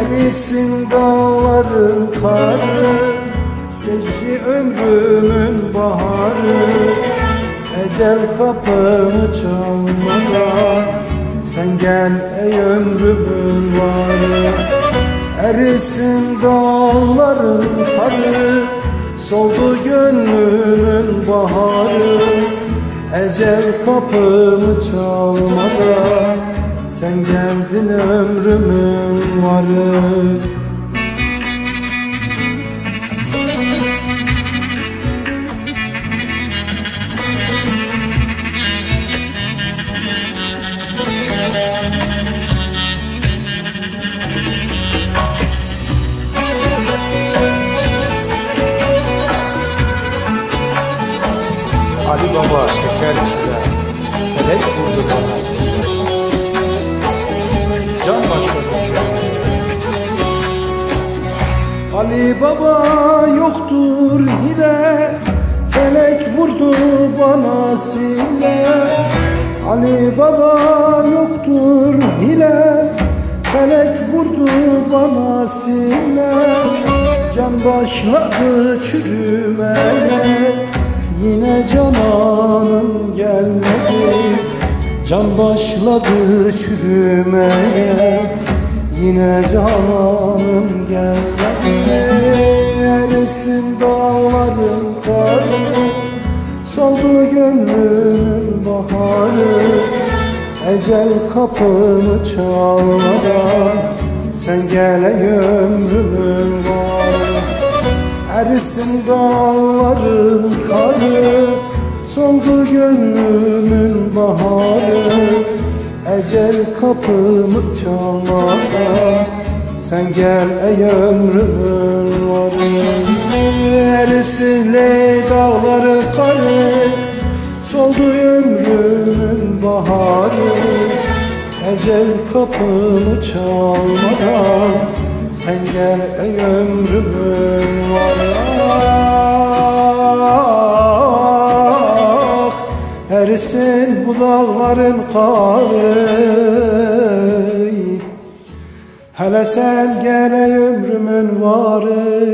Erisin dağların karı Geçti ömrümün baharı. Ecel kapımı çalmadan Sen gel ey ömrümün varı. Erisin dağların karı Soldu gönlümün baharı. Ecel kapımı çalmadan geldin ömrümün varı Ali Baba şeker içinde Ali Baba yoktur hile Felek vurdu bana sile Ali Baba yoktur hile Felek vurdu bana sile Can başladı çürümeye. Yine cananım gelmedi. Can başladı çürümeye Yine cananım gelmedi Erisin dağların karı? Soldu gönlümün baharı Ecel kapımı çalmadan. Sen gel ey ömrümün varı. Erisin dağların karı Soldu gönlümün baharı Ecel kapımı çalmadan Sen gel ey ömrümün varı Erisin ey dağların karı Soldu ömrümün baharı. Ecel kapımı çalmadan Sen gel ey ömrümün var Erisin bu dağların karı Hele sen gel ey ömrümün varı